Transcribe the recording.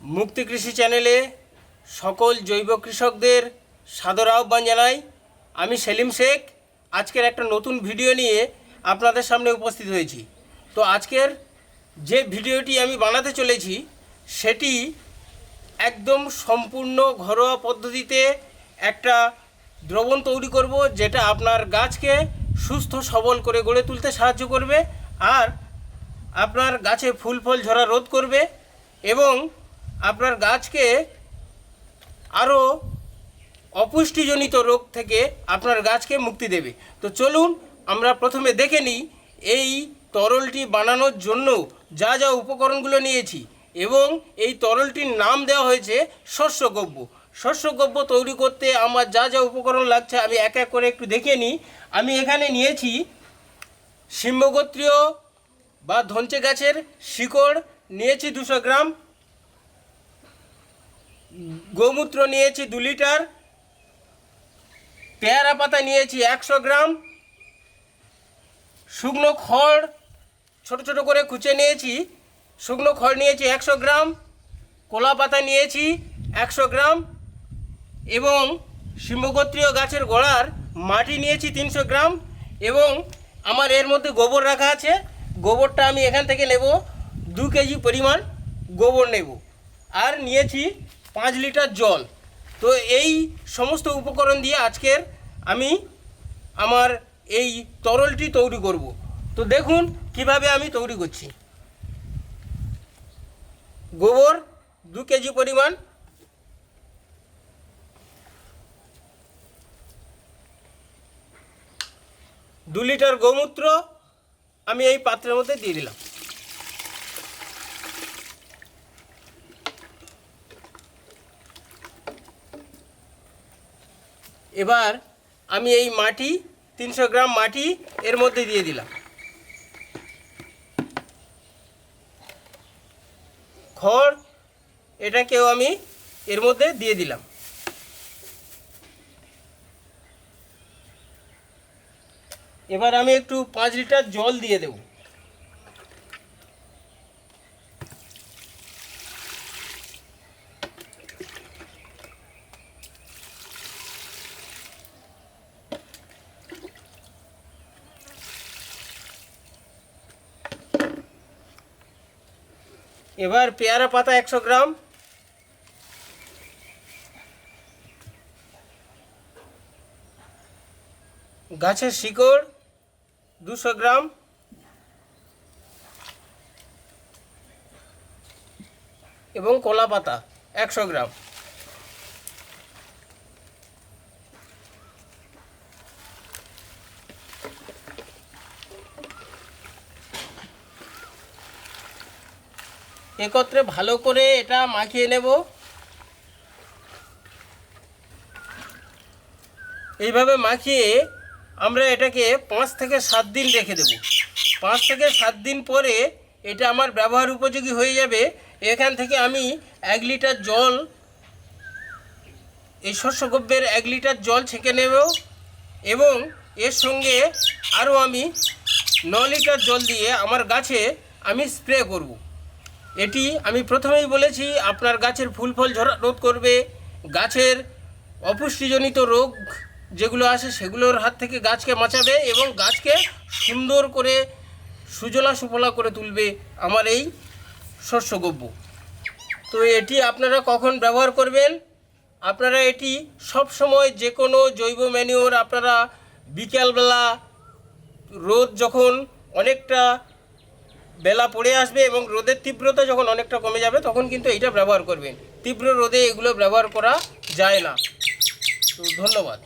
মুক্তি কৃষি চ্যানেলে সকল জৈব কৃষকদের সাদর আহ্বান জানাই। আমি সেলিম শেখ। আজকের একটা নতুন ভিডিও নিয়ে আপনাদের সামনে উপস্থিত হয়েছি। তো আজকের যে ভিডিওটি আমি বানাতে চলেছি, সেটি একদম সম্পূর্ণ ঘরোয়া পদ্ধতিতে একটা দ্রবণ তৈরি করব, যেটা আপনার গাছকে সুস্থ সবল করে গড়ে তুলতে সাহায্য করবে আর আপনার গাছে ফুল ফল ঝরা রোধ করবে এবং আপনার গাছকে আরও অপুষ্টিজনিত রোগ থেকে আপনার গাছকে মুক্তি দেবে। তো চলুন, আমরা প্রথমে দেখে নিই এই তরলটি বানানোর জন্য যা যা উপকরণগুলো নিয়েছি এবং এই তরলটির নাম দেওয়া হয়েছে শস্যগব্য। শস্যগব্য তৈরি করতে আমার যা যা উপকরণ লাগছে আমি এক এক করে একটু দেখে নিই। আমি এখানে নিয়েছি সিম্বগোত্রীয় বা ধনচে গাছের শিকড়, নিয়েছি দুশো গ্রাম গোমূত্র নিয়েছি দু লিটার, পেয়ারা পাতা নিয়েছি একশো গ্রাম, শুকনো খড় ছোট ছোট করে কুচে নিয়েছি, শুকনো খড় নিয়েছি একশো গ্রাম, কলা পাতা নিয়েছি একশো গ্রাম এবং সিম্বগোত্রীয় গাছের গোড়ার মাটি নিয়েছি তিনশো গ্রাম এবং আমার এর মধ্যে গোবর রাখা আছে। গোবরটা আমি এখান থেকে নেব, দু কেজি পরিমাণ গোবর নেব। আর নিয়েছি পাঁচ লিটার জল। তো এই সমস্ত উপকরণ দিয়ে আজকের আমি আমার এই তরলটি তৈরি করব। তো দেখুন কীভাবে আমি তৈরি করছি। গোবর দু কেজি পরিমাণ। দু লিটার গোমূত্র আমি এই পাত্রের মধ্যে দিয়ে দিলাম। এবার আমি এই মাটি, তিনশো গ্রাম মাটি এর মধ্যে দিয়ে দিলাম। খড় এটাকেও আমি এর মধ্যে দিয়ে দিলাম। এবার আমি একটু পাঁচ লিটার জল দিয়ে দেব। এবার পেয়ারা পাতা একশো গ্রাম। গাছের শিকড় দুশো গ্রাম। এবং কলা পাতা একশো গ্রাম। একত্রে ভালো করে এটা মাখিয়ে নেব। এইভাবে মাখিয়ে আমরা এটাকে পাঁচ থেকে সাত দিন রেখে দেব। পাঁচ থেকে সাত দিন পরে এটা আমার ব্যবহার উপযোগী হয়ে যাবে। এখান থেকে আমি এক লিটার জল, এই শস্যগব্যের এক লিটার জল ছেঁকে নেব এবং এর সঙ্গে আরও আমি ন লিটার জল দিয়ে আমার গাছে আমি স্প্রে করব। এটি আমি প্রথমেই বলেছি, আপনার গাছের ফুল ফল ঝরা রোধ করবে। গাছের অপুষ্টিজনিত রোগ যেগুলো আসে সেগুলোর হাত থেকে গাছকে বাঁচাবে এবং গাছকে সুন্দর করে সুজলা সুফলা করে তুলবে আমার এই শস্য শস্যগব্য তো এটি আপনারা কখন ব্যবহার করবেন? আপনারা এটি সব সময় যে কোনো জৈব ম্যানিওর আপনারা বিকেলবেলা রোদ যখন অনেকটা বেলা পড়ে আসবে এবং রোদের তীব্রতা যখন অনেকটা কমে যাবে, তখন কিন্তু এইটা ব্যবহার করবেন। তীব্র রোদে এগুলো ব্যবহার করা যায় না। তো ধন্যবাদ।